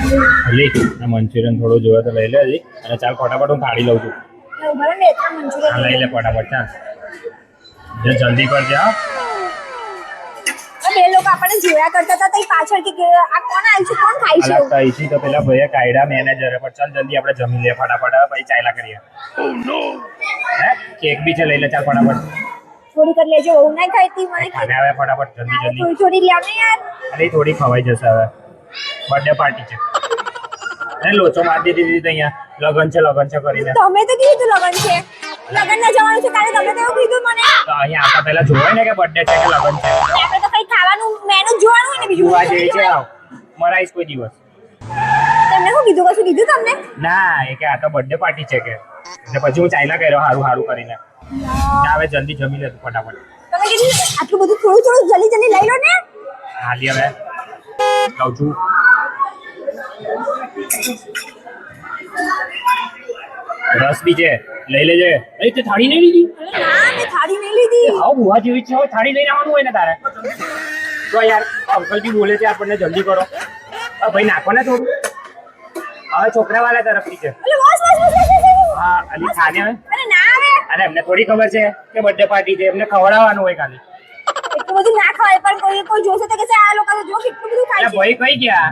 લે આ મંચુરિયન થોડું જોવે તો લઈ લે અને ચાલ ફટાફટ હું થાળી લઉં છું. હા લઈ લે ફટાફટ ચાલ. જે જલ્દી કરજે હા. બે લોકો આપણને જોયા કરતા હતા તઈ પાછળ કે આ કોણ આવી છે કોણ ખાય છે? થઈ તો પેલા ભાઈએ કાયડા મેનેજરે પણ ચાલ જલ્દી આપણે જમી લે ફટાફટ પછી ચાયલા કરીએ. હે કેક બી છે લઈ લે ચાલ ફટાફટ. થોડી કરી લેજો બહુ ના ખાઈતી મને આવે ફટાફટ જલ્દી જલ્દી. થોડી થોડી લાવ ને યાર. અરે થોડી ખવાઈ જશે હવે. બર્થડે પાર્ટી છે. અને લોચો માર દીધી દીધી અહીંયા. લગન છે લગન છે કરીને. તમે તો કીધું લગન છે. લગન ના જવાનું છે કાલે તમે તો એવું કીધું મને. તો અહીંયા આપા પહેલા જોવાય ને કે બર્થડે છે કે લગન છે? આપણે તો કઈ ખાવાનું મેનુ જોવાનું ને બીજું. જોવા બધું છે આવ. મરાઈશ કોઈ દિવસ. તમને શું કીધું કશું કીધું તમને? ના એ કે આ તો બર્થડે પાર્ટી છે કે. એટલે પછી હું ચાઇના કર્યો હારું હારું કરીને. હવે જલ્દી જમી લે તું ફટાફટ. તમે કીધું આટલું બધું થોડું થોડું જલ્દી જલ્દી લઈ લો ને. હાલી હવે. કહું છું રસ બી છે. લઈ લેજે. અરે તે થાળી નહીં લીધી? ના મેં થાળી નહીં લીધી. આવો બુવા જેવી છે થાળી લઈને આવવાનું હોય ને તારે. તો યાર અંકલ બી બોલે છે આપણને જલ્દી કરો. ભાઈ નાખો ને થોડું? હવે છોકરા વાળા તરફથી છે. હા અલી ખાને અરે અરે એમને થોડી ખબર છે કે બર્થડે પાર્ટી છે એમને ખવડાવવાનું હોય ખાલી એટલું બધું ના ખવાય પણ કોઈ કોઈ જોશે તો કે આ લોકો તો જો કેટલું બધું ખાય એટલે છે ભાઈ કઈ ગયા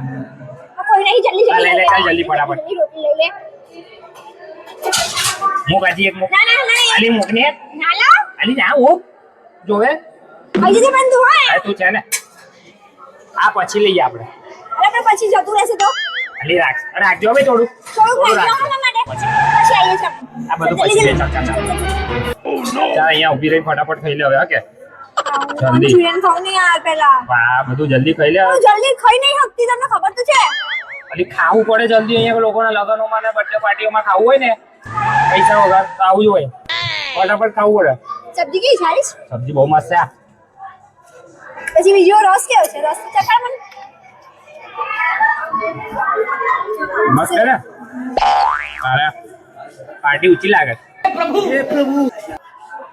આ કોઈ નહીં જલ્દી હા, જલ્દી લઈ લે, ચાલ, લઈ જલ્દી ફટાફટ. જલ્દી રોટલી લઈ લે મુક આજી એક મુક ના ના ના અલી મુક ને ના લાવ અલી ના મુક જોવે હજી તો બંધ હોય અરે તું છે ને આ પછી લઈએ આપણે અરે પણ પછી જતું રહેશે તો અલી રાખ રાખજો ભાઈ થોડું થોડું થોડું ખાઈ રાખજો જવા માટે પછી આવીએ છીએ આ બધું પછી લે, ચાલ, ચાલ, ચાલ. ચાલ અહીંયા ઊભી રહી ફટાફટ ખાઈ લે હવે હા કે જલ્દી. મંચુરિયન ખાવ ને યાર પહેલા આ બધું જલ્દી ખાઈ લે. હું જલ્દી ખાઈ નહીં શકતી તમને ખબર તો છે? અલી ખાવું પડે જલ્દી અહીંયા લોકોના લગનોમાં ને બર્થડે પાર્ટીઓમાં ખાવું હોય ને પૈસા વગર તો આવું જ હોય. ફટાફટ ખાવું પડે. સબ્જી કેવી ખાઈશ સબ્જી બહુ મસ્ત છે. પછી બીજો રસ કેવો છે? રસ તો ચખાડ મને. મસ્ત છે ને? અરે પાર્ટી ઊંચી લાગે.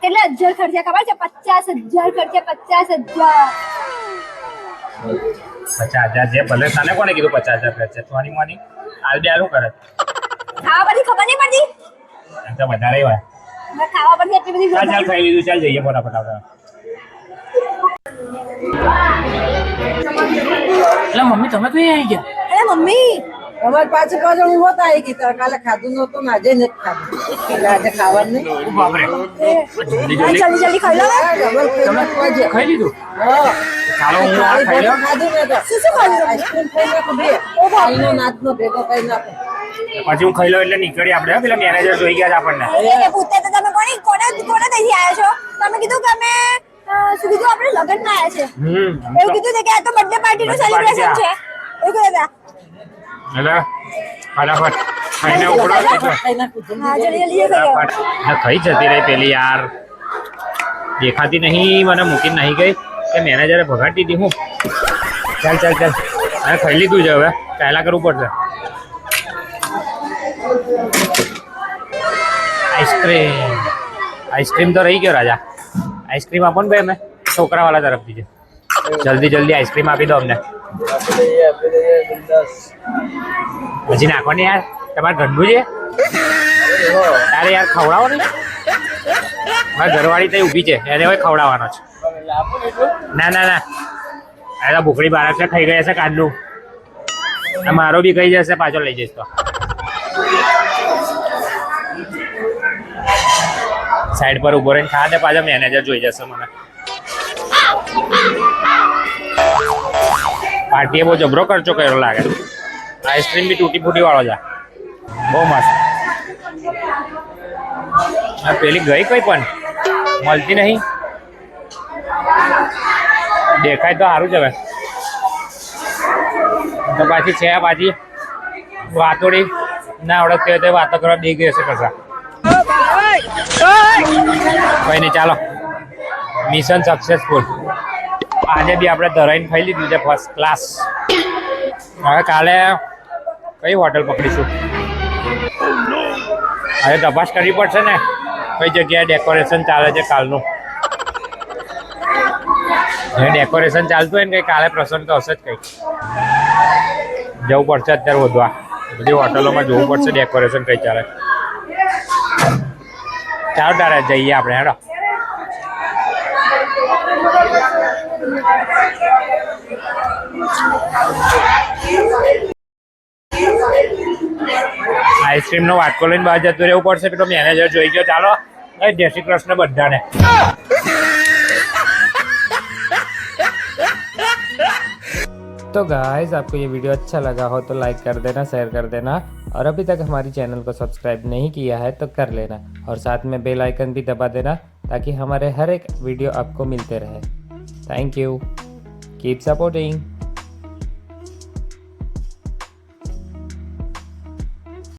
કેટલા હજાર ખર્ચા ખબર છે? પચાસ હજાર ખર્ચા પચાસ હજાર. પચાસ હજાર જે ભલે તને કોને કીધું પચાસ હજાર ખર્ચે? થોની મોની. હાલ બે હારું કરે. ખાવા પછી ખબર નહીં પડતી? તો વધારે હોય. ખાવા પછી એટલી બધી ચાલ ચાલ ખાઈ લીધું. ચાલ જઈએ ફટાફટ આપણે. એટલે મમ્મી તમે કઈ આવી ગયા? અરે મમ્મી. અમારે પાછું પાછળ હું હોતા આવી ગઈ કાલે ખાધું નતું ને આજે નથી ખાધું. આજે ખાવાનું નહીં. જલ્દી જલ્દી. ખાઈ લો. ખાઈ છે. લીધું? ચાલો હું આ ખાઈ લઉં ખાધું ને તો. શું શું ખાધું આઈસ્ક્રીમ ખાઈ નાખું બે. કાલનો નાચનો ભેગો ખાઈ નાખું. પછી હું ખાઈ લઉં એટલે નીકળી આપણે હો, પેલા મેનેજર જોઈ ગયા આપણને. પૂછતા તો તમે કોની કોને કોને ત્યાંથી આવ્યા છો? તમે કીધું કે અમે શું કીધું? આપણે લગ્નમાં આવ્યા છે. એવું કીધું હતું કે આ તો બર્થડે પાર્ટી નું સેલિબ્રેશન છે છે. એવું કીધું એટલે ફટાફટ ખાઈને ઉપડો એટલે ખાઈ નાખું જલ્દી હા જલ્દી જલ્દી જલ્દી ખાઈ ફટાફટ ને કઈ જતી રહી પેલી યાર દેખાતી નહીં મને મૂકીને નહીં ગઈ કે મેનેજરે ભગાડી દીધી હું ચાલ ચાલ ચાલ હવે ખાઈ લીધું છે હવે ચાલ્યા કરવું પડશે આઈસ્ક્રીમ આઈસ્ક્રીમ તો રહી ગયો રાજા આઈસ્ક્રીમ આપો ને ભાઈ અમે છોકરાવાળા તરફથી છે જલ્દી જલ્દી આઈસ્ક્રીમ આપી દો અમને હજી નાખો યાર, તમારે ઘરનું છે? તારે યાર ખવડાવો ને મારી ઘરવાળી ત્યાં ઊભી છે, એને હવે ખવડાવવાનો છે. ના ના ના. અરે ભૂખડી બાળક છે, ખાઈ ગયા છે કાનનું આ મારો બી ખાઈ જશે, પાછો લઈ જઈશ તો. સાઈડ પર ઊભો રહીને ખા દે, પાછો મેનેજર જોઈ જશે મને. પાર્ટીએ બહુ જબરો ખર્ચો કર્યો લાગે. આઈસ્ક્રીમ બી તૂટી ફૂટી વાળો છે. બહુ મસ્ત. આ પેલી ગઈ કઈ પણ? મળતી નહીં? દેખાય તો સારું જ હવે. તો પાછી છે પાછી. વાતોડી ના આવડત તે વાતો કરવા બે ગઈ હશે કશા કઈ નહીં ચાલો. મિશન સક્સેસફુલ આજે બી આપણે ધરાઈને ખાઈ લીધું છે ફર્સ્ટ ક્લાસ હવે કાલે કઈ હોટલ પકડીશું? હવે તપાસ કરવી પડશે ને કઈ જગ્યાએ ડેકોરેશન ચાલે છે કાલનું. જે ડેકોરેશન ચાલતું હોય ને કંઈ કાલે પ્રસંગ તો હશે જ કંઈક જવું પડશે અત્યારે વધવા. બધી હોટલોમાં જોવું પડશે ડેકોરેશન કઈ ચાલે. ચાલો તારે જઈએ આપણે, હેડો. આઈસ્ક્રીમનો વાટકો લઈને બહાર જતું રહેવું પડશે પેલો મેનેજર જોઈ ગયો ચાલો એ જય શ્રી કૃષ્ણ બધાને तो गाइस आपको ये वीडियो अच्छा लगा हो तो लाइक कर देना शेयर कर देना और अभी तक हमारी चैनल को सब्सक्राइब नहीं किया है तो कर लेना और साथ में बेल आइकन भी दबा देना ताकि हमारे हर एक वीडियो आपको मिलते रहे थैंक यू कीप सपोर्टिंग